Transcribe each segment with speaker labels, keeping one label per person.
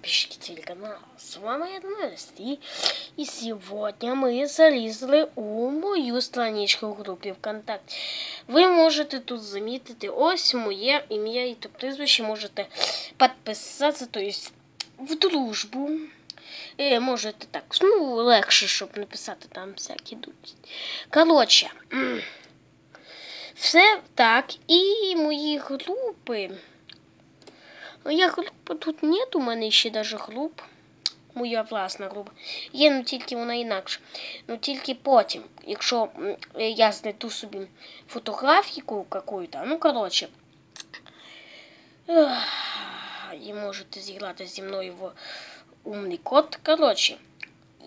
Speaker 1: подписчики телеканала. С вами я Настя. И сегодня мы залезли у мою страничку в групі ВКонтакте. Ви можете тут замітити ось моє ім'я і прізвище можете підписатися, то есть в дружбу. Е, можете так, ну, легше, щоб написати там всякі дуть. Коротше, все так, і мої групи. Моя група тут нет, у мене ще даже груп. Моя власна група. Є, ну тільки вона інакша. Ну тільки потім, якщо м, я знайду собі фотографіку какую-то, ну коротше. ех, І можете зіграти зі мною в умний кот. Коротше,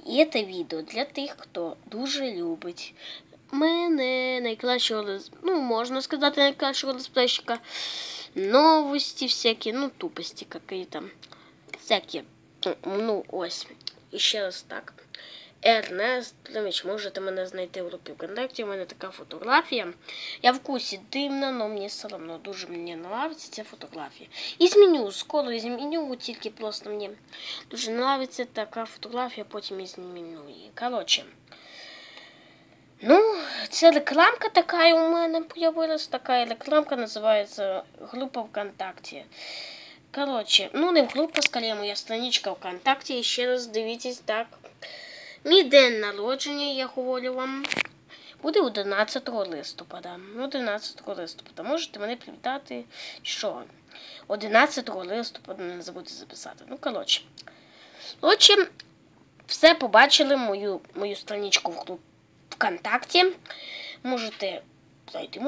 Speaker 1: і це відео для тих, хто дуже любить Мене найкращого лес- ну, можна сказати, найкращого летсплейщика. Новості всякі, ну, тупості какие-то. Всякі. Ну, ось. І ще раз так. Ернест Климич, можете мене знайти в групі ВКонтакті, у мене така фотографія. Я в курсі дивна, але мені все одно дуже мені подобається ця фотографія. І зміню, скоро зміню, тільки просто мені дуже подобається така фотографія, потім і зміню її. Коротше. Ну, це рекламка така у мене появилась. Така рекламка називається група ВКонтакті. Коротше, ну не група, скоріше моя страничка ВКонтакті. І ще раз дивіться так. Мій день народження, я говорю вам. Буде 11 листопада. 11 листопада. Можете мене привітати. Що? 11 листопада не забудьте записати. Ну, коротше. Коротше, все побачили мою, мою страничку в групі ВКонтакті. Можете зайти.